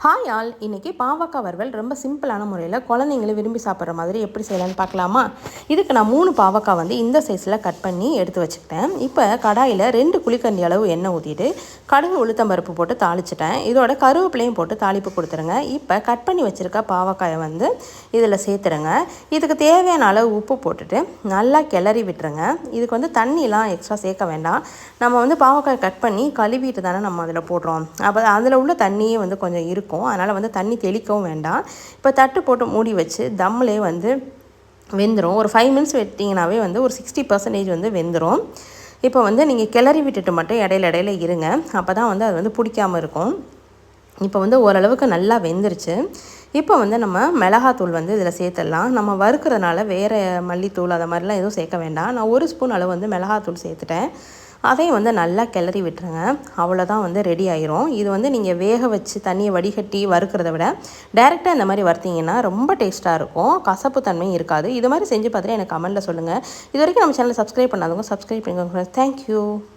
Hi all இன்றைக்கி பாவக்காய் வறுவல் ரொம்ப சிம்பிளான முறையில் குழந்தைங்களை விரும்பி சாப்பிட்ற மாதிரி எப்படி செய்யலான்னு பார்க்கலாமா? இதுக்கு நான் மூணு பாவக்காய் வந்து இந்த சைஸில் கட் பண்ணி எடுத்து வச்சுக்கிட்டேன். இப்போ கடாயில் ரெண்டு குழிக்கண்டி அளவு எண்ணெய் ஊற்றிட்டு கடுகு உளுத்தம்பருப்பு போட்டு தாளிச்சிட்டேன். இதோட கருவேப்பிலையும் போட்டு தாளிப்பு கொடுத்துருங்க. இப்போ கட் பண்ணி வச்சுருக்க பாவக்காயை வந்து இதில் சேர்த்துருங்க. இதுக்கு தேவையான அளவு உப்பு போட்டுட்டு நல்லா கிளறி விட்டுருங்க. இதுக்கு வந்து தண்ணிலாம் எக்ஸ்ட்ரா சேர்க்க வேண்டாம். நம்ம வந்து பாவக்காய் கட் பண்ணி கழுவிட்டு தானே நம்ம அதில் போடுறோம். அப்போ அதில் உள்ள தண்ணியே வந்து கொஞ்சம் இருக்கும் இருக்கும். அதனால் வந்து தண்ணி தெளிக்கவும் வேண்டாம். இப்போ தட்டு போட்டு மூடி வச்சு தம்மிலே வந்து வெந்துடும் ஒரு ஃபைவ் மினிட்ஸ் வெட்டிங்கனாவே வந்து ஒரு சிக்ஸ்டி பர்சன்டேஜ் வந்து வெந்துடும் இப்போ வந்து நீங்கள் கிளறி விட்டுட்டு மட்டும் இடையில இடையில இருங்க. அப்போ தான் வந்து அது வந்து பிடிக்காமல் இருக்கும். இப்போ வந்து ஓரளவுக்கு நல்லா வெந்துருச்சு. இப்போ வந்து நம்ம மிளகாத்தூள் வந்து இதில் சேர்த்துடலாம். நம்ம வறுக்கிறதுனால வேறு மல்லித்தூள் அதை மாதிரிலாம் எதுவும் சேர்க்க வேண்டாம். நான் ஒரு ஸ்பூன் அளவு வந்து மிளகாத்தூள் சேர்த்துட்டேன். அதையும் வந்து நல்லா கிளறி விட்டுருங்க. அவ்வளோதான் வந்து ரெடி ஆயிரும். இது வந்து நீங்கள் வேக வச்சு தண்ணியை வடிகட்டி வறுக்கிறத விட டைரெக்டாக இந்த மாதிரி வறுத்தீங்கன்னா ரொம்ப டேஸ்ட்டாக இருக்கும். கசப்பு தன்மையும் இருக்காது. இது மாதிரி செஞ்சு பார்த்துட்டு எனக்கு கமெண்ட்டில் சொல்லுங்கள் இது வரைக்கும் நம்ம சேனலை சப்ஸ்கிரைப் பண்ணாதவங்க சப்ஸ்கிரைப் பண்ணிக்கோங்க தேங்க்யூ